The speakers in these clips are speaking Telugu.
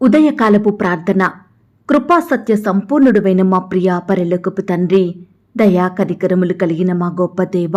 ఉదయకాలపు ప్రార్థన. కృపాసత్య సంపూర్ణుడువైన మా ప్రియ పరలోకపు తండ్రి దయా కనికరములు కలిగిన మా గొప్ప దేవ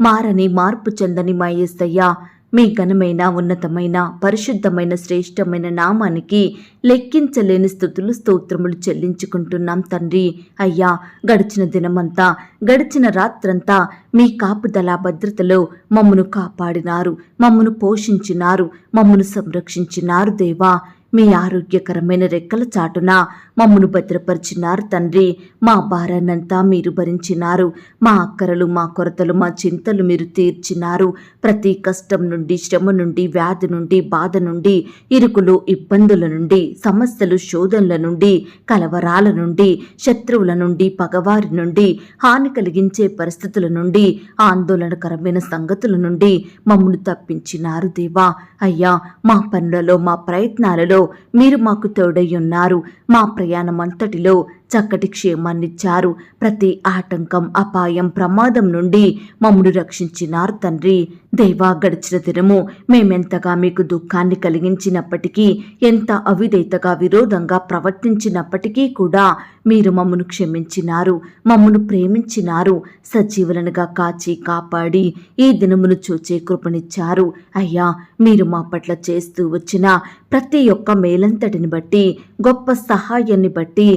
మారని మార్పు చెందని మా ఏసయ్య మీ ఘనమైన ఉన్నతమైన పరిశుద్ధమైన శ్రేష్టమైన నామానికి లెక్కించలేని స్థుతులు స్తోత్రములు చెల్లించుకుంటున్నాం తండ్రి. అయ్యా గడిచిన దినమంతా గడిచిన రాత్రంతా మీ కాపుదల భద్రతలో మమ్మను కాపాడినారు మమ్మను పోషించినారు మమ్మను సంరక్షించినారు దేవా. మీ ఆరోగ్యకరమైన రెక్కల చాటున మమ్మను భద్రపరిచినారు తండ్రి. మా భారాన్నంతా మీరు భరించినారు. మా అక్కరలు మా కొరతలు మా చింతలు మీరు తీర్చినారు. ప్రతి కష్టం నుండి శ్రమ నుండి వ్యాధి నుండి బాధ నుండి ఇరుకులు ఇబ్బందుల నుండి సమస్యలు శోధనల నుండి కలవరాల నుండి శత్రువుల నుండి పగవారి నుండి హాని కలిగించే పరిస్థితుల నుండి ఆందోళనకరమైన సంగతుల నుండి మమ్మను తప్పించినారు దేవా. అయ్యా మా పనులలో మా ప్రయత్నాలలో మీరు మాకు తోడై ఉన్నారు. మా ప్ర ప్రయాణమంతటిలో చక్కటి క్షేమాన్నిచ్చారు. ప్రతి ఆటంకం అపాయం ప్రమాదం నుండి మమ్మను రక్షించినారు తండ్రి. దేవా గడిచిన దినము మేమెంతగా మీకు దుఃఖాన్ని కలిగించినప్పటికీ ఎంత అవిధేతగా విరోధంగా ప్రవర్తించినప్పటికీ కూడా మీరు మమ్మను క్షమించినారు మమ్మను ప్రేమించినారు. సజీవులనుగా కాచి కాపాడి ఈ దినమును చూచే కృపనిచ్చారు. అయ్యా మీరు మా పట్ల చేస్తూ వచ్చిన ప్రతి ఒక్క మేలంతటిని బట్టి గొప్ప సహాయాన్ని బట్టి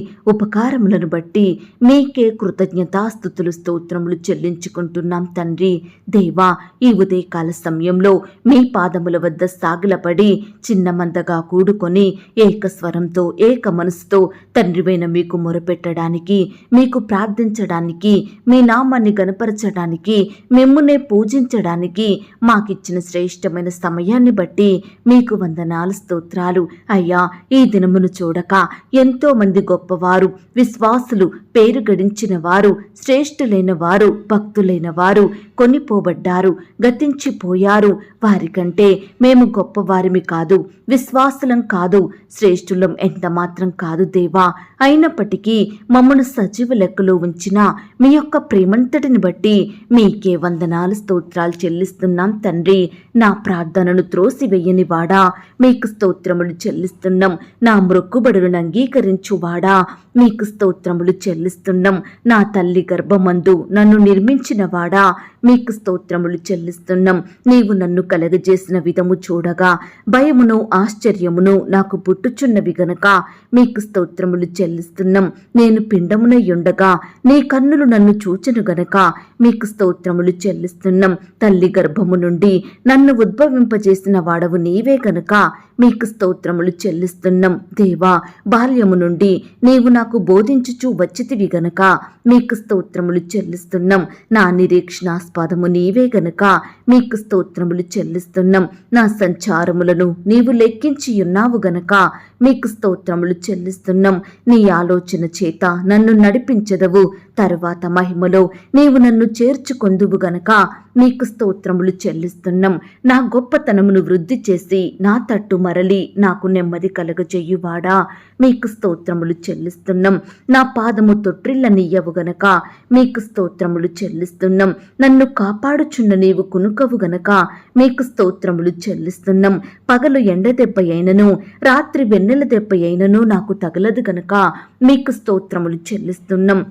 ఉపకారములను బట్టి మీకే కృతజ్ఞతాస్థుతులు స్తోత్రములు చెల్లించుకుంటున్నాం తండ్రి. దేవా ఈ ఉదయకాల సమయంలో మీ పాదముల వద్ద సాగిలపడి చిన్నమందగా కూడుకొని ఏకస్వరంతో ఏక మనసుతో తండ్రివైన మీకు మొరపెట్టడానికి మీకు ప్రార్థించడానికి మీ నామాన్ని గనపరచడానికి మిమ్మునే పూజించడానికి మాకిచ్చిన శ్రేష్టమైన సమయాన్ని బట్టి మీకు వందనాలు స్తోత్రాలు. అయ్యా ఈ దినమును చూడక ఎంతో మంది గొప్పవారు విశ్వాసులు పేరు గడించిన వారు శ్రేష్ఠులైన వారు భక్తులైన వారు కొనిపోబడ్డారు గతించిపోయారు. వారికంటే మేము గొప్పవారిమి కాదు విశ్వాసులం కాదు శ్రేష్ఠులం ఎంత మాత్రం కాదు దేవా. అయినప్పటికీ మమ్మను సజీవ లెక్కలో ఉంచిన మీ యొక్క ప్రేమంతటిని బట్టి మీకే వందనాలు స్తోత్రాలు చెల్లిస్తున్నాం తండ్రి. నా ప్రార్థనను త్రోసివేయని వాడా. మీకు స్తోత్రములు చెల్లిస్తున్నాం. నా మొక్కుబడులను అంగీకరించువాడా. మీకు స్తోత్రములు చెల్లిస్తున్నాం. నా తల్లి గర్భమందు నన్ను నిర్మించిన వాడా మీకు స్తోత్రములు చెల్లిస్తున్నాం. నీవు నన్ను కలగజేసిన విధము చూడగా భయమును ఆశ్చర్యమును నాకు పుట్టుచున్నవి గనక మీకు స్తోత్రములు చెల్లిస్తున్నాం. నేను పిండమునై ఉండగా నీ కన్నులు నన్ను చూచెను గనక మీకు స్తోత్రములు చెల్లిస్తున్నాం. తల్లి గర్భము నుండి నన్ను ఉద్భవింపజేసిన వాడవు నీవే కనుక మీకు స్తోత్రములు చెల్లిస్తున్నాం. దేవా బాల్యము నుండి నీవు నాకు బోధించుచూ వచ్చితివి గనక మీకు స్తోత్రములు చెల్లిస్తున్నాం. నా నిరీక్షణాస్పదము నీవే గనక మీకు స్తోత్రములు చెల్లిస్తున్నాం. నా సంచారములను నీవు లెక్కించి ఉన్నావు గనక మీకు స్తోత్రములు చెల్లిస్తున్నాం. నీ ఆలోచన చేత నన్ను నడిపించదవు. తరువాత మహిమలో నీవు నన్ను చేర్చుకొందువు గనక నీకు స్తోత్రములు చెల్లిస్తున్నాం. నా గొప్పతనమును వృద్ధి చేసి నా తట్టు మరలి నాకు నెమ్మది కలగజేయువాడా మీకు స్తోత్రములు చెల్లిస్తున్నాం. నా పాదము తొట్రిల్లనియ్యవు గనక మీకు స్తోత్రములు చెల్లిస్తున్నాం. నన్ను కాపాడుచున్న నీవు కునుకవు గనక మీకు స్తోత్రములు చెల్లిస్తున్నాం. పగలు ఎండ దెబ్బ అయినను రాత్రి వెన్నెల దెబ్బ అయినను నాకు తగలదు గనక మీకు స్తోత్రములు చెల్లిస్తున్నాం.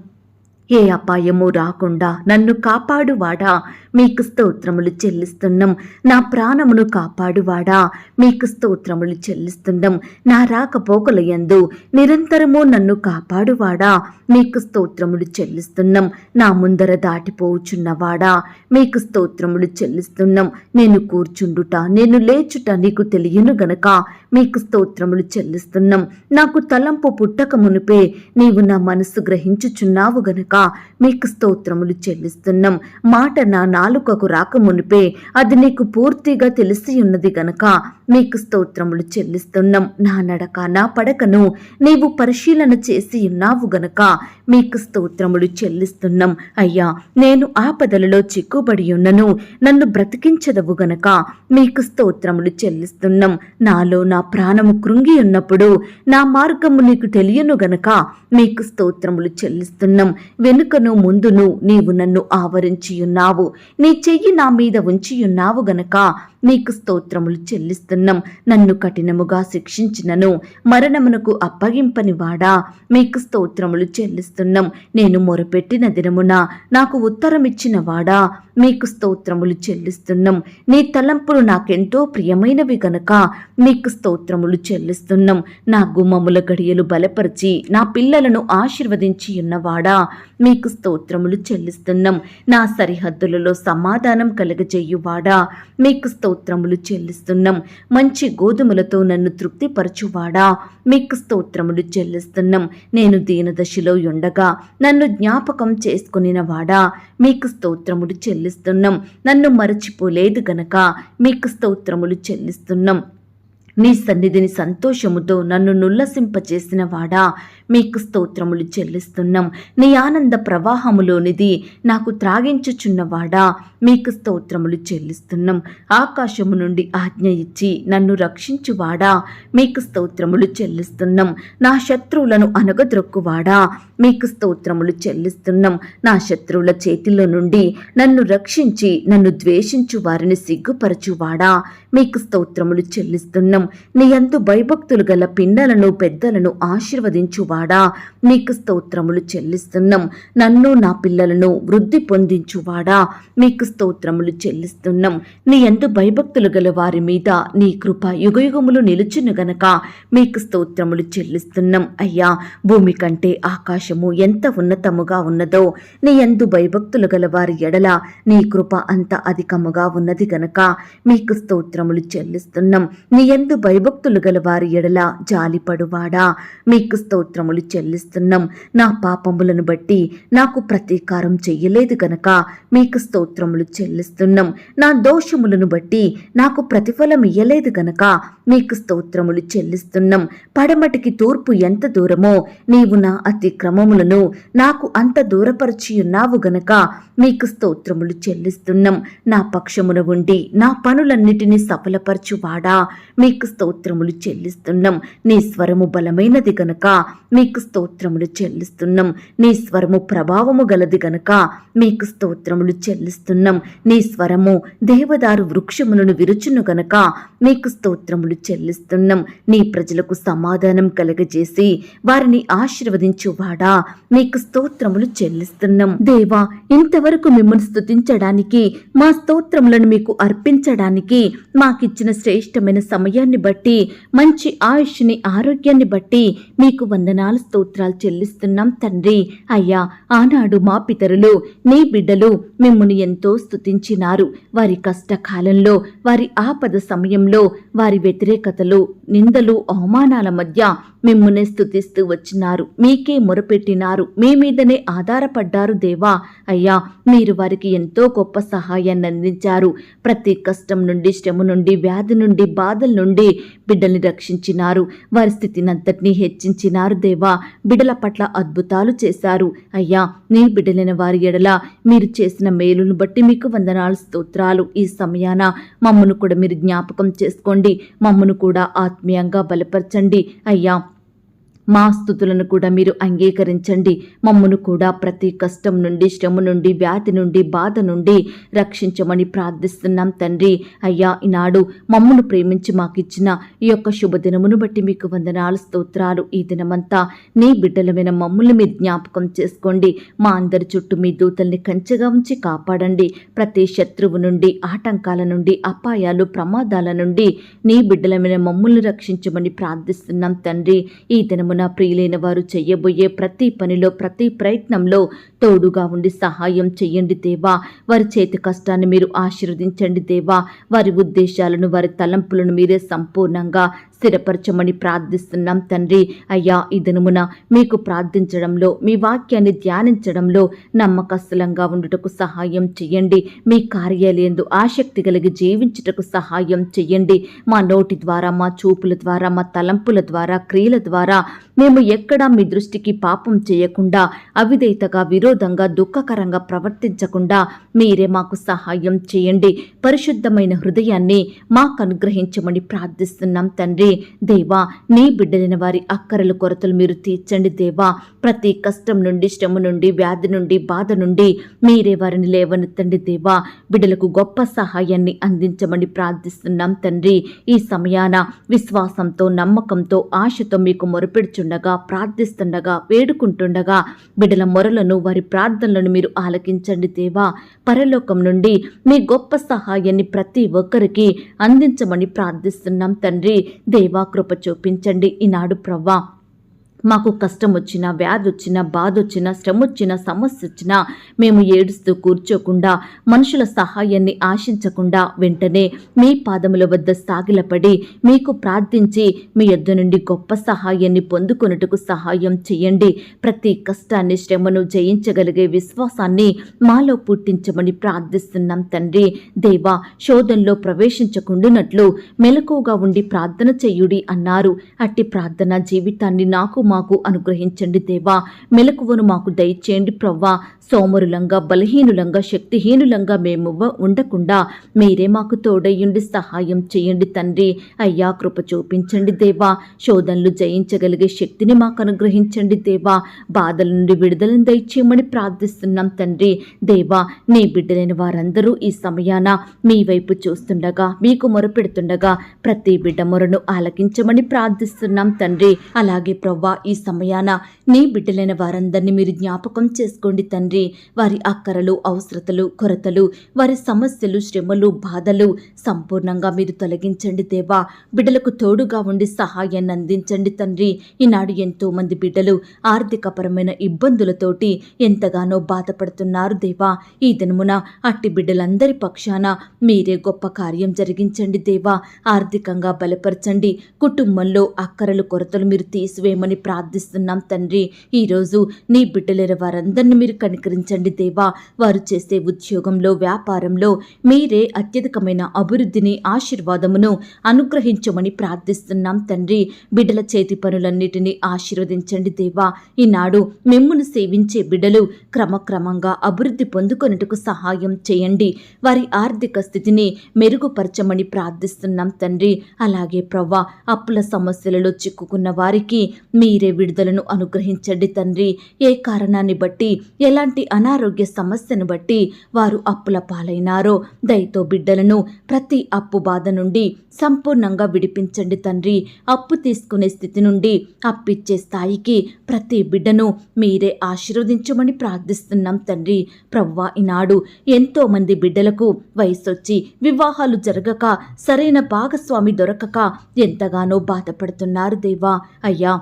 ఏ అపాయము రాకుండా నన్ను కాపాడువాడా? మీకు స్తోత్రములు చెల్లిస్తున్నాం. నా ప్రాణమును కాపాడువాడా? మీకు స్తోత్రములు చెల్లిస్తున్నాం. నా రాకపోకల యందు నిరంతరము నన్ను కాపాడువాడా? మీకు స్తోత్రములు చెల్లిస్తున్నాం. నా ముందర దాటిపోవుచున్నవాడా మీకు స్తోత్రములు చెల్లిస్తున్నాం. నేను కూర్చుండుట నేను లేచుట నీకు తెలియను గనక మీకు స్తోత్రములు చెల్లిస్తున్నాం. నాకు తలంపు పుట్టక మునిపే నీవు నా మనస్సు గ్రహించుచున్నావు గనక మీకు స్తోత్రములు చెల్లిస్తున్నాం. మాట నా నాలుకకు రాక మునిపే అది నీకు పూర్తిగా తెలిసి ఉన్నది గనక మీకు స్తోత్రములు చెల్లిస్తున్నాం. నా నడక నా పడకను నీవు పరిశీలన చేసి ఉన్నావు గనక మీకు స్తోత్రములు చెల్లిస్తున్నాం. అయ్యా నేను ఆపదలలో చిక్కుబడి ఉన్నను నన్ను బ్రతికించదవు గనక మీకు స్తోత్రములు చెల్లిస్తున్నాం. నాలో నా ప్రాణము కృంగి ఉన్నప్పుడు నా మార్గము నీకు తెలియను గనక మీకు స్తోత్రములు చెల్లిస్తున్నాం. వెనుకను ముందును నీవు నన్ను ఆవరించి ఉన్నావు. నీ చెయ్యి నా మీద ఉంచియున్నావు గనక నీకు స్తోత్రములు చెల్లిస్తున్నాం. నన్ను కఠినముగా శిక్షించినను. మరణమునకు అప్పగింపని వాడా మీకు స్తోత్రములు చెల్లిస్తున్నాం. నేను మొరపెట్టిన దినమున నాకు ఉత్తరమిచ్చిన వాడా మీకు స్తోత్రములు చెల్లిస్తున్నాం. నీ తలంపులు నాకెంతో ప్రియమైనవి గనుక మీకు స్తోత్రములు చెల్లిస్తున్నాం. నా గుమ్మముల గడియలు బలపరిచి నా పిల్లలను ఆశీర్వదించి ఉన్నవాడా మీకు స్తోత్రములు చెల్లిస్తున్నాం. నా సరిహద్దులలో సమాధానం కలగజేయువాడా మీకు స్తోత్రములు చెల్లిస్తున్నాం. మంచి గోధుమలతో నన్ను తృప్తిపరచువాడా మీకు స్తోత్రములు చెల్లిస్తున్నాం. నేను దీనదశలో ఉండగా నన్ను జ్ఞాపకం చేసుకునిన వాడా మీకు స్తోత్రములు చెల్లిస్తున్నాం. నన్ను మరచిపోలేదు గనక మీకు స్తోత్రములు చెల్లిస్తున్నాం. నీ సన్నిధిని సంతోషముతో నన్ను నుల్లసింపచేసిన వాడా. మీకు స్తోత్రములు చెల్లిస్తున్నాం. నీ ఆనంద ప్రవాహములోనిది నాకు త్రాగించుచున్నవాడా? మీకు స్తోత్రములు చెల్లిస్తున్నాం. ఆకాశము నుండి ఆజ్ఞ ఇచ్చి నన్ను రక్షించువాడా? మీకు స్తోత్రములు చెల్లిస్తున్నాం. నా శత్రువులను అనగద్రొక్కువాడా మీకు స్తోత్రములు చెల్లిస్తున్నాం. నా శత్రువుల చేతిలో నుండి నన్ను రక్షించి నన్ను ద్వేషించు వారిని సిగ్గుపరచువాడా? మీకు స్తోత్రములు చెల్లిస్తున్నాం. నీ అందు భయభక్తులు గల పిన్నలను పెద్దలను ఆశీర్వదించువాడా? మీకు స్తోత్రములు చెల్లిస్తున్నాం. నన్ను నా పిల్లలను వృద్ధి పొందించువాడా మీకు స్తోత్రములు చెల్లిస్తున్నాం. నీ ఎందు భయభక్తులు గల వారి మీద నీ కృప యుగయుగములు నిలుచును గనక మీకు స్తోత్రములు చెల్లిస్తున్నాం. అయ్యా భూమి కంటే ఆకాశము ఎంత ఉన్నతముగా ఉన్నదో నీ ఎందు భయభక్తులు గల వారి ఎడల నీ కృప అంత అధికముగా ఉన్నది గనక మీకు స్తోత్రములు చెల్లిస్తున్నాం. నీ ఎందు భయభక్తులు గల వారి ఎడల జాలిపడువాడా మీకు స్తోత్రములు చెల్లిస్తున్నాం. నా పాపములను బట్టి నాకు ప్రతీకారం చెయ్యలేదు గనక మీకు స్తోత్రములు చెల్లిస్తున్నాం. నా దోషములను బట్టి నాకు ప్రతిఫలం ఇయ్యలేదు గనక మీకు స్తోత్రములు చెల్లిస్తున్నాం. పడమటికి తూర్పు ఎంత దూరమో నీవు నా అతిక్రమములను నాకు అంత దూరపరిచి ఉన్నావు గనక మీకు స్తోత్రములు చెల్లిస్తున్నాం. నా పక్షమున ఉండి నా పనులన్నిటినీ సఫలపరచువాడా? మీకు స్తోత్రములు చెల్లిస్తున్నాం. నీ స్వరము బలమైనది గనక మీకు స్తోత్రములు చెల్లిస్తున్నాం. నీ స్వరము ప్రభావము గలది గనుక మీకు స్తోత్రములు చెల్లిస్తున్నాం. నీ స్వరము దేవదారు వృక్షములను విరుచును గనక మీకు స్తోత్రములు చెల్లిస్తున్నాం. నీ ప్రజలకు సమాధానం కలగజేసి వారిని ఆశీర్వదించువాడా మీకు స్తోత్రములు చెల్లిస్తున్నాం. దేవా ఇంతవరకు మిమ్మల్ని స్తుతించడానికి మా స్తోత్రములను మీకు అర్పించడానికి మాకిచ్చిన శ్రేష్టమైన సమయాన్ని బట్టి మంచి ఆయుష్ని ఆరోగ్యాన్ని బట్టి మీకు వందనాలు స్తోత్రాలు చెల్లిస్తున్నాం తండ్రి. అయ్యా ఆనాడు మా పితరులు నీ బిడ్డలు మిమ్మును ఎంతో స్తుతించినారు. వారి కష్టకాలంలో వారి ఆపద సమయంలో వారి వ్యతిరేకతలు నిందలు అవమానాల మధ్య మిమ్మునే స్తుతిస్తూ వచ్చినారు. మీకే మొరపెట్టినారు. మీ మీదనే ఆధారపడ్డారు దేవా. అయ్యా మీరు వారికి ఎంతో గొప్ప సహాయాన్ని అందించారు. ప్రతి కష్టం నుండి శ్రమ నుండి వ్యాధి నుండి బాధల నుండి బిడ్డల్ని రక్షించినారు. వారి స్థితినంతటినీ హెచ్చించినారు దేవా. బిడ్డల పట్ల అద్భుతాలు చేశారు. అయ్యా నీ బిడ్డలైన వారి ఎడల మీరు చేసిన మేలును బట్టి మీకు వందనాలు స్తోత్రాలు. ఈ సమయాన మమ్మను కూడా మీరు జ్ఞాపకం చేసుకోండి. మమ్మను కూడా ఆత్మీయంగా బలపరచండి. అయ్యా మా స్థుతులను కూడా మీరు అంగీకరించండి. మమ్మను కూడా ప్రతి కష్టం నుండి శ్రమ నుండి వ్యాధి నుండి బాధ నుండి రక్షించమని ప్రార్థిస్తున్నాం తండ్రి. అయ్యా ఈనాడు మమ్మను ప్రేమించి మాకిచ్చిన ఈ యొక్క శుభదినమును బట్టి మీకు వందనాలు స్తోత్రాలు. ఈ దినమంతా నీ బిడ్డలమైన మమ్మల్ని మీరు జ్ఞాపకం చేసుకోండి. మా అందరి చుట్టూ మీ దూతల్ని కంచెగా ఉంచి కాపాడండి. ప్రతి శత్రువు నుండి ఆటంకాల నుండి అపాయాలు ప్రమాదాల నుండి నీ బిడ్డలమైన మమ్మల్ని రక్షించమని ప్రార్థిస్తున్నాం తండ్రి. ఈ దినమున ప్రియులైన వారు చెయ్యబోయే ప్రతి పనిలో ప్రతి ప్రయత్నంలో తోడుగా ఉండి సహాయం చెయ్యండి దేవా. వారి చేతి కష్టాన్ని మీరు ఆశీర్వదించండి దేవా. వారి ఉద్దేశాలను వారి తలంపులను మీరే సంపూర్ణంగా స్థిరపరచమని ప్రార్థిస్తున్నాం తండ్రి. అయ్యా ఈ దినమున మీకు ప్రార్థించడంలో మీ వాక్యాన్ని ధ్యానించడంలో నమ్మకస్తులంగా ఉండుటకు సహాయం చెయ్యండి మీ కార్యాలయందు ఆసక్తి కలిగి జీవించుటకు సహాయం చెయ్యండి మా నోటి ద్వారా మా చూపుల ద్వారా మా తలంపుల ద్వారా క్రియల ద్వారా మేము ఎక్కడా మీ దృష్టికి పాపం చేయకుండా అవిధేయతగా విరోధంగా దుఃఖకరంగా ప్రవర్తించకుండా మీరే మాకు సహాయం చేయండి. పరిశుద్ధమైన హృదయాన్ని మాకు అనుగ్రహించమని ప్రార్థిస్తున్నాం తండ్రి. దేవా నీ బిడ్డలైన వారి అక్కరల కొరతలు మీరు తీర్చండి దేవా. ప్రతి కష్టం నుండి శ్రమ నుండి వ్యాధి నుండి బాధ నుండి మీరే వారిని లేవనెత్తండి దేవా. బిడ్డలకు గొప్ప సహాయాన్ని అందించమని ప్రార్థిస్తున్నాం తండ్రి. ఈ సమయాన విశ్వాసంతో నమ్మకంతో ఆశతో మీకు మొరపెడుచుండగా ప్రార్థిస్తుండగా వేడుకుంటుండగా బిడ్డల మొరలను వారి ప్రార్థనలను మీరు ఆలకించండి దేవా. పరలోకం నుండి మీ గొప్ప సహాయాన్ని ప్రతి ఒక్కరికి అందించమని ప్రార్థిస్తున్నాం తండ్రి. దేవా కృప చూపించండి. ఈనాడు ప్రవ్వా మాకు కష్టం వచ్చినా వ్యాధి వచ్చినా బాధ వచ్చినా శ్రమ వచ్చినా సమస్య వచ్చినా మేము ఏడుస్తూ కూర్చోకుండా మనుషుల సహాయాన్ని ఆశించకుండా వెంటనే మీ పాదముల వద్ద సాగిలపడి మీకు ప్రార్థించి మీ యొద్ద నుండి గొప్ప సహాయాన్ని పొందుకొనుటకు సహాయం చేయండి ప్రతి కష్టాన్ని శ్రమను జయించగలిగే విశ్వాసాన్ని మాలో పుట్టించమని ప్రార్థిస్తున్నాం తండ్రి. దేవా శోధంలో ప్రవేశించకుండానట్లు మెలకుగా ఉండి ప్రార్థన చేయుడి అన్నారు. అట్టి ప్రార్థన జీవితాన్ని నాకు మాకు అనుగ్రహించండి దేవా. మెలకువను మాకు దయచేయండి ప్రవ్వా. సోమరులంగా బలహీనులంగా శక్తిహీనులంగా మేము ఉండకుండా మీరే మాకు తోడయ్యుండి సహాయం చేయండి తండ్రి. అయ్యా కృప చూపించండి దేవా. శోధనలు జయించగలిగే శక్తిని మాకు అనుగ్రహించండి దేవా. బాధల నుండి విడుదలను దయచేయమని ప్రార్థిస్తున్నాం తండ్రి. దేవా నీ బిడ్డలైన వారందరూ ఈ సమయాన మీ వైపు చూస్తుండగా మీకు మొరపెడుతుండగా ప్రతి బిడ్డ మొరను ఆలకించమని ప్రార్థిస్తున్నాం తండ్రి. అలాగే ప్రవ్వా ఈ సమయాన నీ బిడ్డలైన వారందరినీ మీరు జ్ఞాపకం చేసుకోండి తండ్రి. వారి అక్కరలు అవసరతలు కొరతలు వారి సమస్యలు శ్రమలు బాధలు సంపూర్ణంగా మీరు తొలగించండి దేవా. బిడ్డలకు తోడుగా ఉండి సహాయాన్ని అందించండి తండ్రి. ఈనాడు ఎంతో మంది బిడ్డలు ఆర్థికపరమైన ఇబ్బందులతోటి ఎంతగానో బాధపడుతున్నారు దేవా. ఈ దినమున అట్టి బిడ్డలందరి పక్షాన మీరే గొప్ప కార్యం జరిగించండి దేవా. ఆర్థికంగా బలపరచండి. కుటుంబంలో అక్కరలు కొరతలు మీరు తీసివేయమని ప్రార్థిస్తున్నాం తండ్రి. ఈరోజు నీ బిడ్డలైన వారందరినీ మీరు కనికరించండి దేవా. వారు చేసే ఉద్యోగంలో వ్యాపారంలో మీరే అత్యధికమైన అభివృద్ధిని ఆశీర్వాదమును అనుగ్రహించమని ప్రార్థిస్తున్నాం తండ్రి. బిడ్డల చేతి పనులన్నిటినీ ఆశీర్వదించండి దేవా. ఈనాడు మిమ్మును సేవించే బిడ్డలు క్రమక్రమంగా అభివృద్ధి పొందుకొనుటకు సహాయం చేయండి. వారి ఆర్థిక స్థితిని మెరుగుపరచమని ప్రార్థిస్తున్నాం తండ్రి. అలాగే ప్రవ్వా అప్పుల సమస్యలలో చిక్కుకున్న వారికి మీ మీరే విడుదలను అనుగ్రహించండి తండ్రి. ఏ కారణాన్ని బట్టి ఎలాంటి అనారోగ్య సమస్యను బట్టి వారు అప్పుల పాలైనారో దయతో బిడ్డలను ప్రతి అప్పు బాధ నుండి సంపూర్ణంగా విడిపించండి తండ్రి. అప్పు తీసుకునే స్థితి నుండి అప్పిచ్చే స్థాయికి ప్రతి బిడ్డను మీరే ఆశీర్వదించమని ప్రార్థిస్తున్నాం తండ్రి. ప్రవ్వా ఈనాడు ఎంతో మంది బిడ్డలకు వయసొచ్చి వివాహాలు జరగక సరైన భాగస్వామి దొరకక ఎంతగానో బాధపడుతున్నారు దేవా. అయ్యా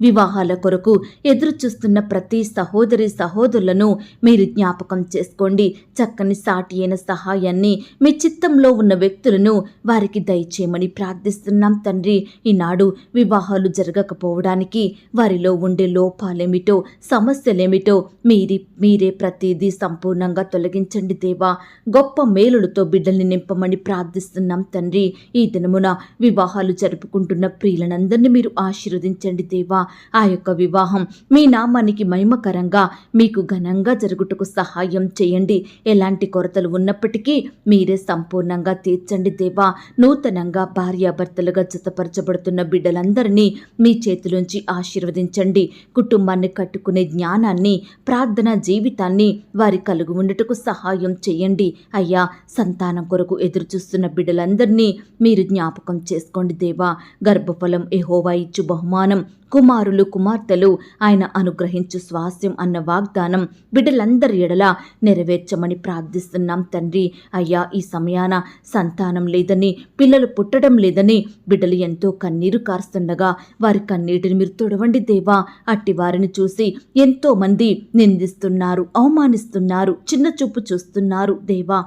వివాహాల కొరకు ఎదురు చూస్తున్న ప్రతి సహోదరి సహోదరులను మీరు జ్ఞాపకం చేసుకోండి. చక్కని సాటి అయిన సహాయాన్ని మీ చిత్తంలో ఉన్న వ్యక్తులను వారికి దయచేయమని ప్రార్థిస్తున్నాం తండ్రి. ఈనాడు వివాహాలు జరగకపోవడానికి వారిలో ఉండే లోపాలేమిటో సమస్యలేమిటో మీరి మీరే ప్రతిదీ సంపూర్ణంగా తొలగించండి దేవా. గొప్ప మేలులతో బిడ్డల్ని నింపమని ప్రార్థిస్తున్నాం తండ్రి. ఈ దినమున వివాహాలు జరుపుకుంటున్న ప్రియులనందరినీ మీరు ఆశీర్వదించండి దేవా. ఆ యొక్క వివాహం మీ నామానికి మహిమకరంగా మీకు ఘనంగా జరుగుటకు సహాయం చేయండి. ఎలాంటి కొరతలు ఉన్నప్పటికీ మీరే సంపూర్ణంగా తీర్చండి దేవా. నూతనంగా భార్యాభర్తలుగా జతపరచబడుతున్న బిడ్డలందరినీ మీ చేతిలోంచి ఆశీర్వదించండి. కుటుంబాన్ని కట్టుకునే జ్ఞానాన్ని ప్రార్థన జీవితాన్ని వారి కలుగు ఉండటకు సహాయం చేయండి. అయ్యా సంతానం కొరకు ఎదురు చూస్తున్న బిడ్డలందరినీ మీరు జ్ఞాపకం చేసుకోండి దేవా. గర్భఫలం ఎహోవా ఇచ్చు బహుమానం. కుమారులు కుమార్తెలు ఆయన అనుగ్రహించు స్వాస్యం అన్న వాగ్దానం బిడ్డలందరి ఎడల నెరవేర్చమని ప్రార్థిస్తున్నాం తండ్రి. అయ్యా ఈ సమయాన సంతానం లేదని పిల్లలు పుట్టడం లేదని బిడ్డలు ఎంతో కన్నీరు కారుస్తుండగా వారి కన్నీటిని మీరు తొడవండి దేవా. అట్టి వారిని చూసి ఎంతో మంది నిందిస్తున్నారు అవమానిస్తున్నారు చిన్న చూపు చూస్తున్నారు దేవా.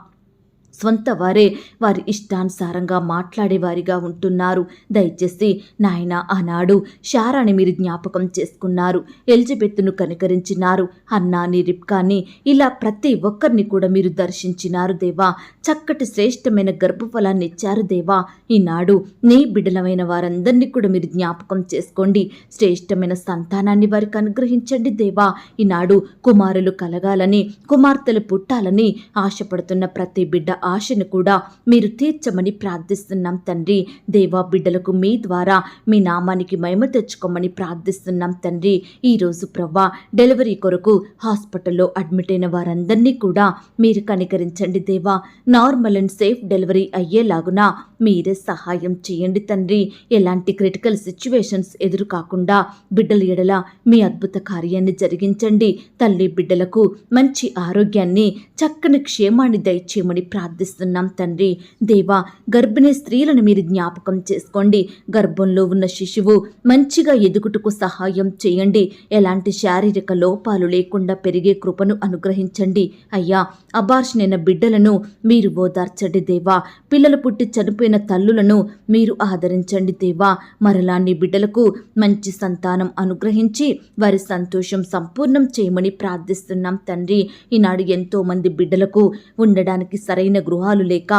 స్వంత వారే వారి ఇష్టానుసారంగా మాట్లాడేవారిగా ఉంటున్నారు. దయచేసి నాయన ఆనాడు శారాని మీరు జ్ఞాపకం చేసుకున్నారు. ఎలిజబెత్ను కనికరించినారు. అన్నాని రిప్కాని ఇలా ప్రతి ఒక్కరిని కూడా మీరు దర్శించినారు దేవా. చక్కటి శ్రేష్టమైన గర్భఫలాన్ని ఇచ్చారు దేవా. ఈనాడు నీ బిడ్డలమైన వారందరినీ కూడా మీరు జ్ఞాపకం చేసుకోండి. శ్రేష్టమైన సంతానాన్ని వారికి అనుగ్రహించండి దేవా. ఈనాడు కుమారులు కలగాలని కుమార్తెలు పుట్టాలని ఆశపడుతున్న ప్రతి బిడ్డ ఆశను కూడా మీరు తీర్చమని ప్రార్థిస్తున్నాం తండ్రి. దేవా బిడ్డలకు మీ ద్వారా మీ నామానికి మహిమ తెచ్చుకోమని ప్రార్థిస్తున్నాం తండ్రి. ఈరోజు ప్రవ్వా డెలివరీ కొరకు హాస్పిటల్లో అడ్మిట్ అయిన వారందరినీ కూడా మీరు కనికరించండి దేవా. నార్మల్ అండ్ సేఫ్ డెలివరీ అయ్యేలాగున మీరే సహాయం చేయండి తండ్రి. ఎలాంటి క్రిటికల్ సిచ్యువేషన్స్ ఎదురు కాకుండా బిడ్డల ఎడల మీ అద్భుత కార్యాన్ని జరిగించండి. తల్లి బిడ్డలకు మంచి ఆరోగ్యాన్ని చక్కని క్షేమాన్ని దయచేయమని ప్రార్థిస్తున్నాం తండ్రి. దేవా గర్భిణీ స్త్రీలను మీరు జ్ఞాపకం చేసుకోండి. గర్భంలో ఉన్న శిశువు మంచిగా ఎదుగుటకు సహాయం చేయండి. ఎలాంటి శారీరక లోపాలు లేకుండా పెరిగే కృపను అనుగ్రహించండి. అయ్యా అబార్షన్ అయిన బిడ్డలను మీరు ఓదార్చండి దేవా. పిల్లలు పుట్టి చనిపోయిన తల్లులను మీరు ఆదరించండి దేవా. మరలాన్ని బిడ్డలకు మంచి సంతానం అనుగ్రహించి వారి సంతోషం సంపూర్ణం చేయమని ప్రార్థిస్తున్నాం తండ్రి. ఈనాడు ఎంతో మంది బిడ్డలకు ఉండడానికి సరైన గృహాలు లేక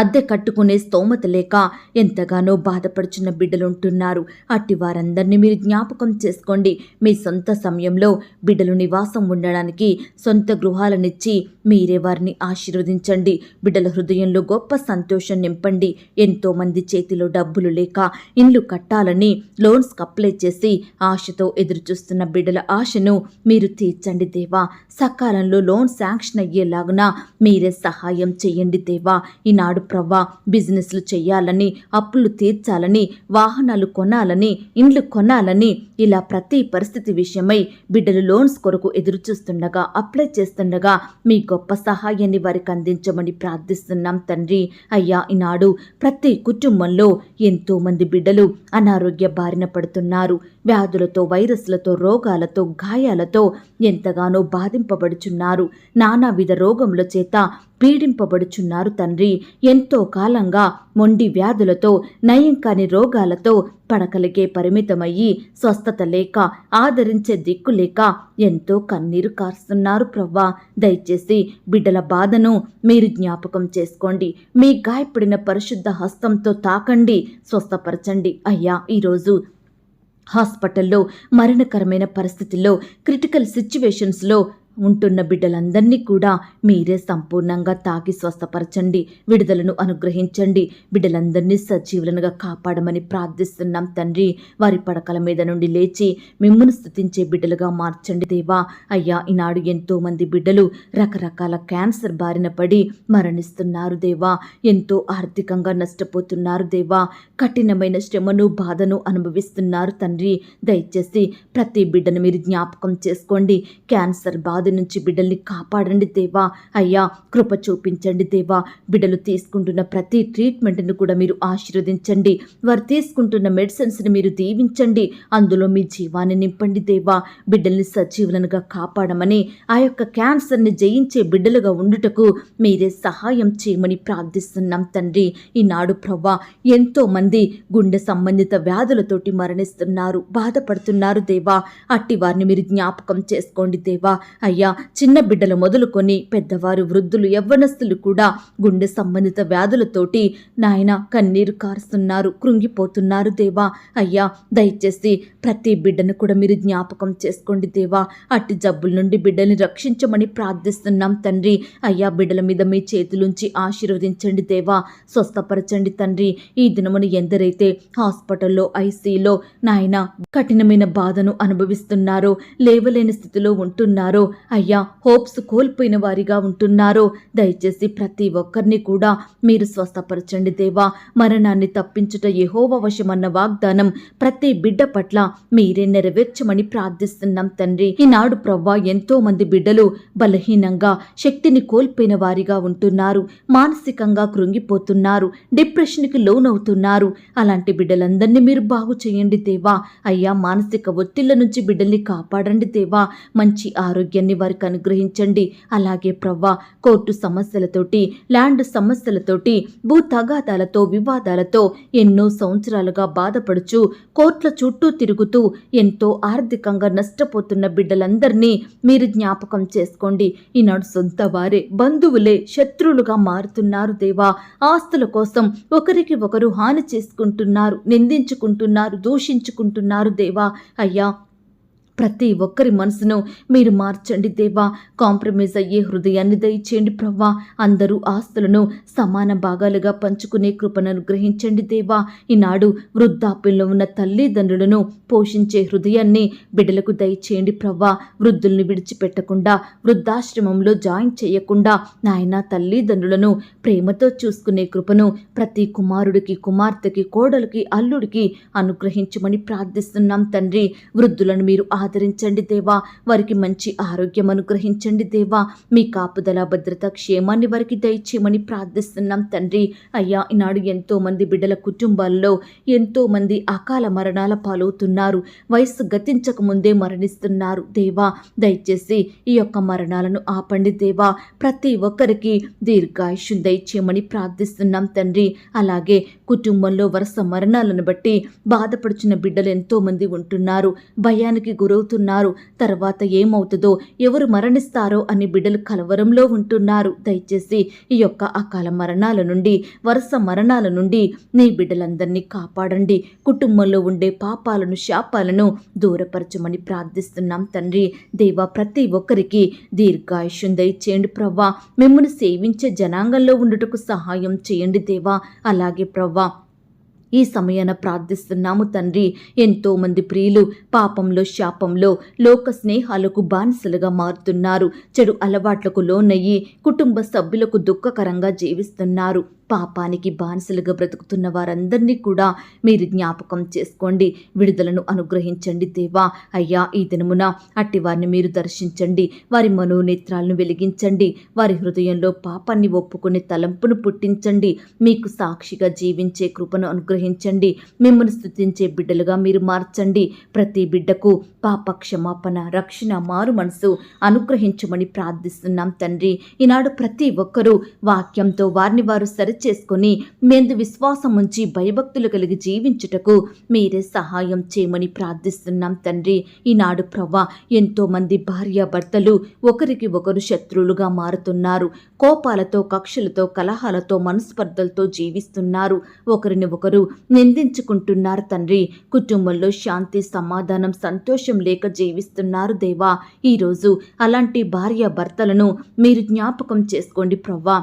అద్దె కట్టుకునే స్తోమత లేక ఎంతగానో బాధపడుచున్న బిడ్డలుంటున్నారు. అట్టి వారందరినీ మీరు జ్ఞాపకం చేసుకోండి. మీ సొంత సమయంలో బిడ్డలు నివాసం ఉండడానికి సొంత గృహాలనిచ్చి మీరే వారిని ఆశీర్వదించండి. బిడ్డల హృదయంలో గొప్ప సంతోషం నింపండి. ఎంతో మంది చేతిలో డబ్బులు లేక ఇండ్లు కట్టాలని లోన్స్ అప్లై చేసి ఆశతో ఎదురుచూస్తున్న బిడ్డల ఆశను మీరు తీర్చండి దేవా. సకాలంలో లోన్ శాంక్షన్ అయ్యేలాగున మీరే సహాయం చేయండి దేవా. ఈనాడు ప్రవ్వా బిజినెస్లు చేయాలని అప్పులు తీర్చాలని వాహనాలు కొనాలని ఇండ్లు కొనాలని ఇలా ప్రతి పరిస్థితి విషయమై బిడ్డలు లోన్స్ కొరకు ఎదురుచూస్తుండగా అప్లై చేస్తుండగా మీ గొప్ప సహాయాన్ని వారికి అందించమని ప్రార్థిస్తున్నాం తండ్రి. అయ్యా ఈనాడు ప్రతి కుటుంబంలో ఎంతో మంది బిడ్డలు అనారోగ్య బారిన పడుతున్నారు. వ్యాధులతో వైరస్లతో రోగాలతో గాయాలతో ఎంతగానో బాధింపబడుచున్నారు. నానావిధ రోగముల చేత పీడింపబడుచున్నారు తండ్రి. ఎంతో కాలంగా మొండి వ్యాధులతో నయం కాని రోగాలతో పడకలకే పరిమితమయ్యి స్వస్థత లేక ఆదరించే దిక్కు లేక ఎంతో కన్నీరు కారుస్తున్నారు ప్రవ్వా. దయచేసి బిడ్డల బాధను మీరు జ్ఞాపకం చేసుకోండి. మీ గాయపడిన పరిశుద్ధ హస్తంతో తాకండి స్వస్థపరచండి. అయ్యా ఈరోజు హాస్పిటల్లో మరణకరమైన పరిస్థితుల్లో క్రిటికల్ సిచ్యువేషన్స్లో ఉంటున్న బిడ్డలందరినీ కూడా మీరే సంపూర్ణంగా తాకి స్వస్థపరచండి విడుదలను అనుగ్రహించండి. బిడ్డలందరినీ సజీవులనుగా కాపాడమని ప్రార్థిస్తున్నాం తండ్రి. వారి పడకల మీద నుండి లేచి మిమ్మల్ని స్థుతించే బిడ్డలుగా మార్చండి దేవా. అయ్యా ఈనాడు ఎంతో మంది బిడ్డలు రకరకాల క్యాన్సర్ బారిన పడి మరణిస్తున్నారు దేవా. ఎంతో ఆర్థికంగా నష్టపోతున్నారు దేవా. కఠినమైన శ్రమను బాధను అనుభవిస్తున్నారు తండ్రి. దయచేసి ప్రతి బిడ్డను మీరు జ్ఞాపకం చేసుకోండి. క్యాన్సర్ బాధ నుంచి బిడ్డల్ని కాపాడండి దేవా. అయ్యా కృప చూపించండి దేవా. బిడ్డలు తీసుకుంటున్న ప్రతి ట్రీట్మెంట్ను కూడా మీరు ఆశీర్వదించండి. వారు తీసుకుంటున్న మెడిసిన్స్ని మీరు దీవించండి. అందులో మీ జీవాన్ని నింపండి దేవా. బిడ్డల్ని సజీవులనుగా కాపాడమని ఆ యొక్క క్యాన్సర్ని జయించే బిడ్డలుగా ఉండుటకు మీరే సహాయం చేయమని ప్రార్థిస్తున్నాం తండ్రి. ఈనాడు ప్రవ్వా ఎంతో మంది గుండె సంబంధిత వ్యాధులతోటి మరణిస్తున్నారు బాధపడుతున్నారు దేవా. అట్టి వారిని మీరు జ్ఞాపకం చేసుకోండి దేవా. అయ్యా చిన్న బిడ్డలు మొదలుకొని పెద్దవారు వృద్ధులు యవ్వనస్తులు కూడా గుండె సంబంధిత వ్యాధులతోటి నాయన కన్నీరు కారుస్తున్నారు కృంగిపోతున్నారు దేవా. అయ్యా దయచేసి ప్రతి బిడ్డను కూడా మీరు జ్ఞాపకం చేసుకోండి దేవా. అట్టి జబ్బుల నుండి బిడ్డల్ని రక్షించమని ప్రార్థిస్తున్నాం తండ్రి. అయ్యా బిడ్డల మీద మీ చేతులుంచి ఆశీర్వదించండి దేవా. స్వస్థపరచండి తండ్రి. ఈ దినమును ఎందరైతే హాస్పిటల్లో ఐసీలో నాయన కఠినమైన బాధను అనుభవిస్తున్నారో లేవలేని స్థితిలో ఉంటున్నారో అయ్యా హోప్స్ కోల్పోయిన వారిగా ఉంటున్నారో. దయచేసి ప్రతి ఒక్కరిని కూడా మీరు స్వస్థపరచండి దేవా. మరణాన్ని తప్పించుట యెహోవా వశమన్న వాగ్దానం ప్రతి బిడ్డ పట్ల మీరే నెరవేర్చమని ప్రార్థిస్తున్నాం తండ్రి. ఈనాడు ప్రవ్వా ఎంతో మంది బిడ్డలు బలహీనంగా శక్తిని కోల్పోయిన వారిగా ఉంటున్నారు. మానసికంగా కృంగిపోతున్నారు డిప్రెషన్కి లోనవుతున్నారు. అలాంటి బిడ్డలందరినీ మీరు బాగు చేయండి దేవా. అయ్యా మానసిక ఒత్తిళ్ళ నుంచి బిడ్డల్ని కాపాడండి దేవా. మంచి ఆరోగ్యాన్ని వారికి అనుగ్రహించండి. అలాగే ప్రవ్వా కోర్టు సమస్యలతోటి ల్యాండ్ సమస్యలతోటి భూ తగాదాలతో వివాదాలతో ఎన్నో సంవత్సరాలుగా బాధపడుచు కోర్టుల చుట్టూ తిరుగుతూ ఎంతో ఆర్థికంగా నష్టపోతున్న బిడ్డలందరినీ మీరు జ్ఞాపకం చేసుకోండి. ఈనాడు సొంత వారే బంధువులే శత్రువులుగా మారుతున్నారు దేవా. ఆస్తుల కోసం ఒకరికి ఒకరు హాని చేసుకుంటున్నారు నిందించుకుంటున్నారు దూషించుకుంటున్నారు దేవా. అయ్యా ప్రతి ఒక్కరి మనసును మీరు మార్చండి దేవా. కాంప్రమైజ్ అయ్యే హృదయాన్ని దయచేయండి ప్రవ్వా. అందరూ ఆస్తులను సమాన భాగాలుగా పంచుకునే కృపను అనుగ్రహించండి దేవా. ఈనాడు వృద్ధాప్యంలో ఉన్న తల్లిదండ్రులను పోషించే హృదయాన్ని బిడ్డలకు దయచేయండి ప్రవ్వా. వృద్ధుల్ని విడిచిపెట్టకుండా వృద్ధాశ్రమంలో జాయిన్ చేయకుండా నాయన తల్లిదండ్రులను ప్రేమతో చూసుకునే కృపను ప్రతి కుమారుడికి కుమార్తెకి కోడలికి అల్లుడికి అనుగ్రహించమని ప్రార్థిస్తున్నాం తండ్రి. వృద్ధులను మీరు ఆ ఆదరించండి దేవా. వారికి మంచి ఆరోగ్యం అనుగ్రహించండి దేవా. మీ కాపుదల భద్రత క్షేమాన్ని వారికి దయచేయమని ప్రార్థిస్తున్నాం తండ్రి. అయ్యా ఈనాడు ఎంతో మంది బిడ్డల కుటుంబాల్లో ఎంతో మంది అకాల మరణాల పాలవుతున్నారు. వయస్సు గతించక ముందే మరణిస్తున్నారు దేవా. దయచేసి ఈ యొక్క మరణాలను ఆపండి దేవా. ప్రతి ఒక్కరికి దీర్ఘాయుషు దయచేయమని ప్రార్థిస్తున్నాం తండ్రి. అలాగే కుటుంబంలో వరుస మరణాలను బట్టి బాధపడుచున్న బిడ్డలు ఎంతో మంది ఉంటున్నారు. భయానికి గురవుతున్నారు తర్వాత ఏమవుతుందో ఎవరు మరణిస్తారో అని బిడ్డలు కలవరంలో ఉంటున్నారు. దయచేసి ఈ యొక్క అకాల మరణాల నుండి వరుస మరణాల నుండి నీ బిడ్డలందరినీ కాపాడండి. కుటుంబంలో ఉండే పాపాలను శాపాలను దూరపరచమని ప్రార్థిస్తున్నాం తండ్రి. దేవా ప్రతి ఒక్కరికి దీర్ఘాయుష్యం దయచేయండి ప్రవ్వా. మిమ్మల్ని సేవించే జనాంగంలో ఉండుటకు సహాయం చేయండి దేవా. అలాగే ప్రవ్వా ఈ సమయాన ప్రార్థిస్తున్నాము తండ్రి. ఎంతో మంది ప్రియులు పాపంలో శాపంలో లోక స్నేహాలకు బానిసలుగా మారుతున్నారు. చెడు అలవాట్లకు లోనయ్యి కుటుంబ సభ్యులకు దుఃఖకరంగా జీవిస్తున్నారు. పాపానికి బానిసలుగా బ్రతుకుతున్న వారందరినీ కూడా మీరు జ్ఞాపకం చేసుకోండి. విడుదలను అనుగ్రహించండి దేవా. అయ్యా ఈ దినమున అట్టి వారిని మీరు దర్శించండి. వారి మనోనేత్రాలను వెలిగించండి. వారి హృదయంలో పాపాన్ని ఒప్పుకునే తలంపును పుట్టించండి. మీకు సాక్షిగా జీవించే కృపను అనుగ్రహించండి. మిమ్మల్ని స్థుతించే బిడ్డలుగా మీరు మార్చండి. ప్రతి బిడ్డకు పాప క్షమాపణ రక్షణ మారు మనసు అనుగ్రహించమని ప్రార్థిస్తున్నాం తండ్రి. ఈనాడు ప్రతి ఒక్కరూ వాక్యంతో వారిని వారు సరి చేసుకుని మెందు విశ్వాసం ఉంచి భయభక్తులు కలిగి జీవించుటకు మీరే సహాయం చేయమని ప్రార్థిస్తున్నాం తండ్రి. ఈనాడు ప్రవ్వా ఎంతో మంది భార్యాభర్తలు ఒకరికి ఒకరు శత్రువులుగా మారుతున్నారు. కోపాలతో కక్షలతో కలహాలతో మనస్పర్ధలతో జీవిస్తున్నారు. ఒకరిని ఒకరు నిందించుకుంటున్నారు తండ్రి. కుటుంబంలో శాంతి సమాధానం సంతోషం లేక జీవిస్తున్నారు దేవా. ఈరోజు అలాంటి భార్యాభర్తలను మీరు జ్ఞాపకం చేసుకోండి ప్రవ్వా.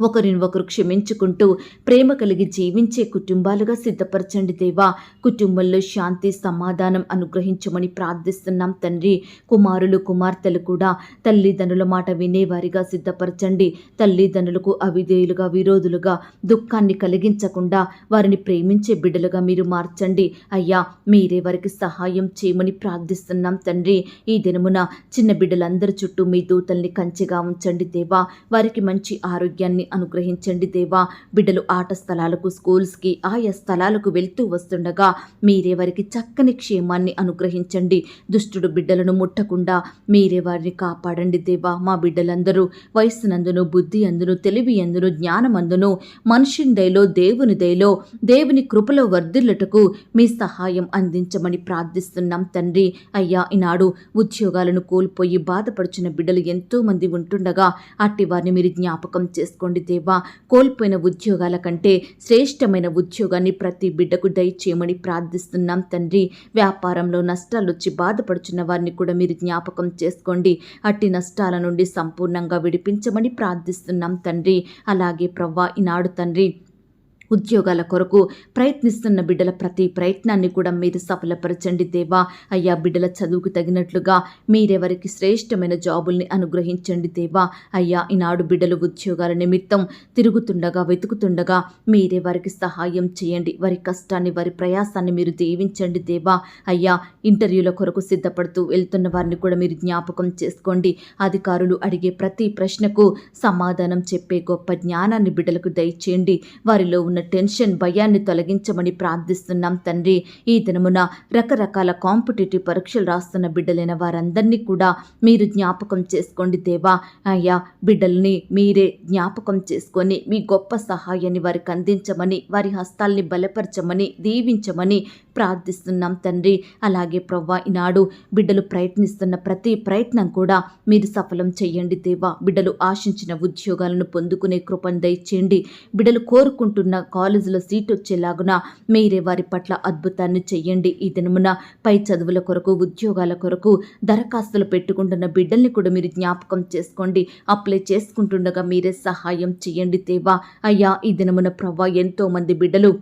ఒకరిని ఒకరు క్షమించుకుంటూ ప్రేమ కలిగి జీవించే కుటుంబాలుగా సిద్ధపరచండి దేవా. కుటుంబంలో శాంతి సమాధానం అనుగ్రహించమని ప్రార్థిస్తున్నాం తండ్రి. కుమారులు కుమార్తెలు కూడా తల్లిదండ్రుల మాట వినేవారిగా సిద్ధపరచండి. తల్లిదండ్రులకు అవిధేయులుగా విరోధులుగా దుఃఖాన్ని కలిగించకుండా వారిని ప్రేమించే బిడ్డలుగా మీరు మార్చండి. అయ్యా మీరే వారికి సహాయం చేయమని ప్రార్థిస్తున్నాం తండ్రి. ఈ దినమున చిన్న బిడ్డలందరి చుట్టూ మీ దూతల్ని కంచెగా ఉంచండి దేవా. వారికి మంచి ఆరోగ్యాన్ని అనుగ్రహించండి దేవా. బిడ్డలు ఆట స్థలాలకు స్కూల్స్కి ఆయా స్థలాలకు వెళ్తూ వస్తుండగా మీరే వారికి చక్కని క్షేమాన్ని అనుగ్రహించండి. దుష్టుడు బిడ్డలను ముట్టకుండా మీరే వారిని కాపాడండి దేవా. మా బిడ్డలందరూ వయస్సునందును బుద్ధి అందును తెలివి అందును జ్ఞానమందును మనుషుని దయలో దేవుని దయలో దేవుని కృపలో వర్ధిల్లుటకు మీ సహాయం అందించమని ప్రార్థిస్తున్నాం తండ్రి. అయ్యా ఈనాడు ఉద్యోగాలను కోల్పోయి బాధపడుచున్న బిడ్డలు ఎంతోమంది ఉంటుండగా అట్టి వారిని మీరు జ్ఞాపకం చేసుకోండి. దేవా కోల్పోయిన ఉద్యోగాల కంటే శ్రేష్టమైన ఉద్యోగాన్ని ప్రతి బిడ్డకు దయచేయమని ప్రార్థిస్తున్నాం తండ్రి. వ్యాపారంలో నష్టాలు వచ్చి బాధపడుచున్న వారిని కూడా మీరు జ్ఞాపకం చేసుకోండి. అట్టి నష్టాల నుండి సంపూర్ణంగా విడిపించమని ప్రార్థిస్తున్నాం తండ్రి. అలాగే ప్రవ్వా ఈనాడు తండ్రి ఉద్యోగాల కొరకు ప్రయత్నిస్తున్న బిడ్డల ప్రతి ప్రయత్నాన్ని కూడా మీరు సఫలపరచండి దేవా. అయ్యా బిడ్డల చదువుకు తగినట్లుగా మీరెవరికి శ్రేష్టమైన జాబుల్ని అనుగ్రహించండి దేవా. అయ్యా ఈనాడు బిడ్డలు ఉద్యోగాల నిమిత్తం తిరుగుతుండగా వెతుకుతుండగా మీరే వారికి సహాయం చేయండి. వారి కష్టాన్ని వారి ప్రయాసాన్ని మీరు దీవించండి దేవా. అయ్యా ఇంటర్వ్యూల కొరకు సిద్ధపడుతూ వెళ్తున్న వారిని కూడా మీరు జ్ఞాపకం చేసుకోండి. అధికారులు అడిగే ప్రతి ప్రశ్నకు సమాధానం చెప్పే గొప్ప జ్ఞానాన్ని బిడ్డలకు దయచేయండి. వారిలో ఉన్న టెన్షన్ భయాన్ని తొలగించమని ప్రార్థిస్తున్నాం తండ్రి. ఈ దినమున రకరకాల కాంపిటేటివ్ పరీక్షలు రాస్తున్న బిడ్డలైన వారందరినీ కూడా మీరు జ్ఞాపకం చేసుకోండి దేవా. అయ్యా బిడ్డల్ని మీరే జ్ఞాపకం చేసుకొని మీ గొప్ప సహాయాన్ని వారికి అందించమని వారి హస్తాల్ని బలపరచమని దీవించమని ప్రార్థిస్తున్నాం తండ్రి. అలాగే ప్రవ్వ ఈనాడు బిడ్డలు ప్రయత్నిస్తున్న ప్రతి ప్రయత్నం కూడా మీరు సఫలం చేయండి దేవా. బిడ్డలు ఆశించిన ఉద్యోగాలను పొందుకునే కృపను దయచేయండి. బిడ్డలు కోరుకుంటున్న కాలేజీలో సీట్ వచ్చేలాగున మీరే వారి పట్ల అద్భుతాన్ని చేయండి ఈ దినమున పై చదువుల కొరకు ఉద్యోగాల కొరకు దరఖాస్తులు పెట్టుకుంటున్న బిడ్డల్ని కూడా మీరు జ్ఞాపకం చేసుకోండి. అప్లై చేసుకుంటుండగా మీరే సహాయం చేయండి దేవా. అయ్యా ఈ దినమున ప్రవ్వ ఎంతో మంది బిడ్డలు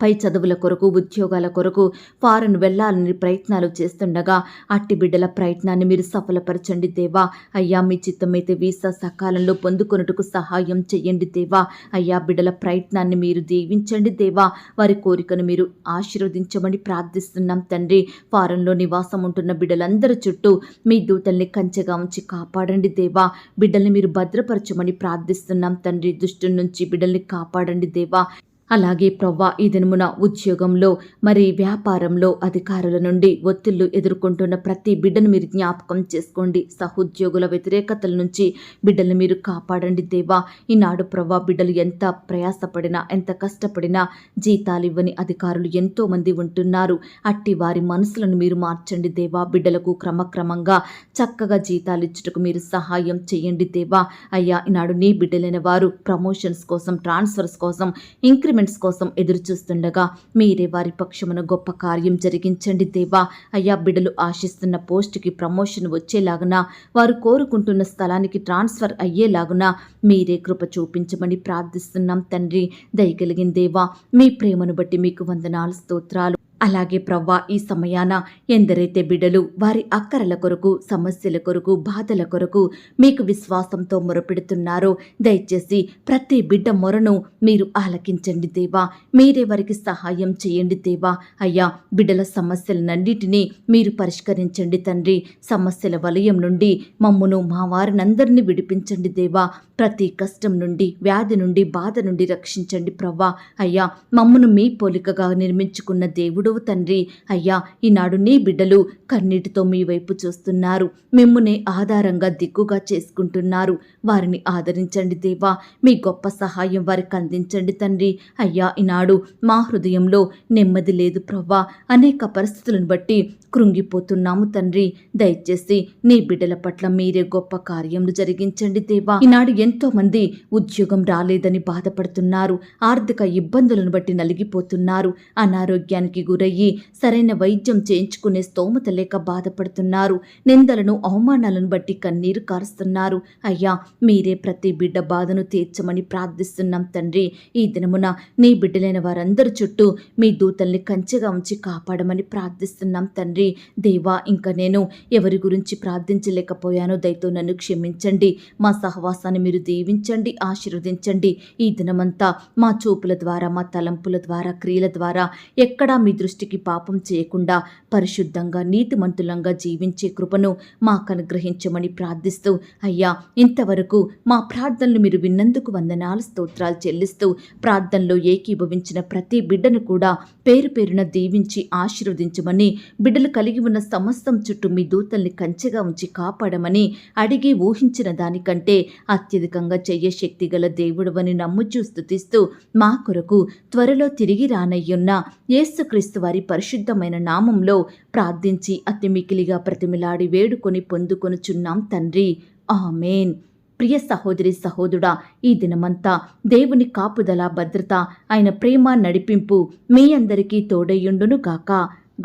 పై చదువుల కొరకు ఉద్యోగాల కొరకు ఫారెన్ వెళ్ళాలని ప్రయత్నాలు చేస్తుండగా అట్టి బిడ్డల ప్రయత్నాన్ని మీరు సఫలపరచండి దేవా. అయ్యా మీ చిత్తమైతే వీసా సకాలంలో పొందుకొనుటకు సహాయం చేయండి దేవా. అయ్యా బిడ్డల ప్రయత్నాన్ని మీరు దీవించండి దేవా. వారి కోరికను మీరు ఆశీర్వదించమని ప్రార్థిస్తున్నాం తండ్రి. ఫారెన్లో నివాసం ఉంటున్న బిడ్డలందరి చుట్టూ మీ దూతల్ని కంచెగా ఉంచి కాపాడండి దేవా. బిడ్డల్ని మీరు భద్రపరచమని ప్రార్థిస్తున్నాం తండ్రి. దుష్టు నుంచి బిడ్డల్ని కాపాడండి దేవా. అలాగే ప్రవ్వా ఈ దినమున ఉద్యోగంలో మరి వ్యాపారంలో అధికారుల నుండి ఒత్తిళ్ళు ఎదుర్కొంటున్న ప్రతి బిడ్డను మీరు జ్ఞాపకం చేసుకోండి. సహోద్యోగుల వ్యతిరేకతల నుంచి బిడ్డలను మీరు కాపాడండి దేవా. ఈనాడు ప్రవ్వా బిడ్డలు ఎంత ప్రయాసపడినా ఎంత కష్టపడినా జీతాలు ఇవ్వని అధికారులు ఎంతో మంది ఉంటున్నారు. అట్టి వారి మనసులను మీరు మార్చండి దేవా. బిడ్డలకు క్రమక్రమంగా చక్కగా జీతాలు ఇచ్చుటకు మీరు సహాయం చేయండి దేవా. అయ్యా ఈనాడు నీ బిడ్డలైన వారు ప్రమోషన్స్ కోసం ట్రాన్స్ఫర్స్ కోసం ఇంక్రిమెంట్ ఇంక్రిమెంట్స్ కోసం ఎదురు చూస్తుండగా మీరే వారి పక్షమున గొప్ప కార్యం జరిగించండి దేవా. అయ్యా బిడ్డలు ఆశిస్తున్న పోస్టుకి ప్రమోషన్ వచ్చేలాగున వారు కోరుకుంటున్న స్థలానికి ట్రాన్స్ఫర్ అయ్యేలాగున మీరే కృప చూపించమని ప్రార్థిస్తున్నాం తండ్రి. దయగలిగిన దేవా మీ ప్రేమను బట్టి మీకు వందనాలు స్తోత్రాలు. అలాగే ప్రవ్వా ఈ సమయాన ఎందరైతే బిడ్డలు వారి అక్కరల కొరకు సమస్యల కొరకు బాధల కొరకు మీకు విశ్వాసంతో మొరపెడుతున్నారో దయచేసి ప్రతి బిడ్డ మొరను మీరు ఆలకించండి దేవా. మీరే వారికి సహాయం చేయండి దేవా. అయ్యా బిడ్డల సమస్యలన్నింటినీ మీరు పరిష్కరించండి తండ్రి. సమస్యల వలయం నుండి మమ్మును మా వారినందరినీ విడిపించండి దేవా. ప్రతి కష్టం నుండి వ్యాధి నుండి బాధ నుండి రక్షించండి ప్రవ్వా. అయ్యా మమ్మను మీ పోలికగా నిర్మించుకున్న దేవుడవు తండ్రి. అయ్యా ఈనాడు నీ బిడ్డలు కన్నీటితో మీ వైపు చూస్తున్నారు. మిమ్మునే ఆధారంగా దిక్కుగా చేసుకుంటున్నారు. వారిని ఆదరించండి దేవా. మీ గొప్ప సహాయం వారికి అందించండి తండ్రి. అయ్యా ఈనాడు మా హృదయంలో నెమ్మది లేదు ప్రవ్వా. అనేక పరిస్థితులను బట్టి కృంగిపోతున్నాము తండ్రి. దయచేసి నీ బిడ్డల పట్ల మీరే గొప్ప కార్యములు జరిగించండి దేవా. ఈనాడు ఎంతోమంది ఉద్యోగం రాలేదని బాధపడుతున్నారు ఆర్థిక ఇబ్బందులను బట్టి నలిగిపోతున్నారు అనారోగ్యానికి గురయ్యి సరైన వైద్యం చేయించుకునే స్తోమత లేక బాధపడుతున్నారు నిందలను అవమానాలను బట్టి కన్నీరు కారుస్తున్నారు. అయ్యా మీరే ప్రతి బిడ్డ బాధను తీర్చమని ప్రార్థిస్తున్నాం తండ్రి. ఈ దినమున నీ బిడ్డలైన వారందరి చుట్టూ మీ దూతల్ని కంచెగా ఉంచి కాపాడమని ప్రార్థిస్తున్నాం తండ్రి. దేవా ఇంకా నేను ఎవరి గురించి ప్రార్థించలేకపోయానో దయతో నన్ను క్షమించండి. మా సహవాసాన్ని మీరు దీవించండి ఆశీర్వదించండి. ఈ దినమంతా మా చూపుల ద్వారా మా తలంపుల ద్వారా క్రియల ద్వారా ఎక్కడా మీ దృష్టికి పాపం చేయకుండా పరిశుద్ధంగా నీతిమంతులంగా జీవించే కృపను మాకు అనుగ్రహించమని ప్రార్థిస్తూ అయ్యా ఇంతవరకు మా ప్రార్థనలు మీరు విన్నందుకు వందనాలు స్తోత్రాలు చెల్లిస్తూ ప్రార్థనలో ఏకీభవించిన ప్రతి బిడ్డను కూడా పేరు పేరున దీవించి ఆశీర్వదించమని బిడ్డలు కలిగి ఉన్న సమస్తం చుట్టూ మీ దూతల్ని కంచెగా ఉంచి కాపాడమని అడిగి ఊహించిన దానికంటే అత్యధిక అత్యధికంగా చెయ్య శక్తి గల దేవుడవని నమ్ముచూ స్థుతిస్తూ మా కొరకు త్వరలో తిరిగి రానయ్యున్న యేసుక్రీస్తు వారి పరిశుద్ధమైన నామంలో ప్రార్థించి అతి మికిలిగా ప్రతిమిలాడి వేడుకొని పొందుకొనుచున్నాం తండ్రి. ఆమెన్. ప్రియ సహోదరి సహోదరుడా ఈ దినమంతా దేవుని కాపుదల భద్రత ఆయన ప్రేమ నడిపింపు మీ అందరికీ తోడయ్యుండును కాక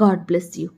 గాడ్ బ్లెస్ యూ.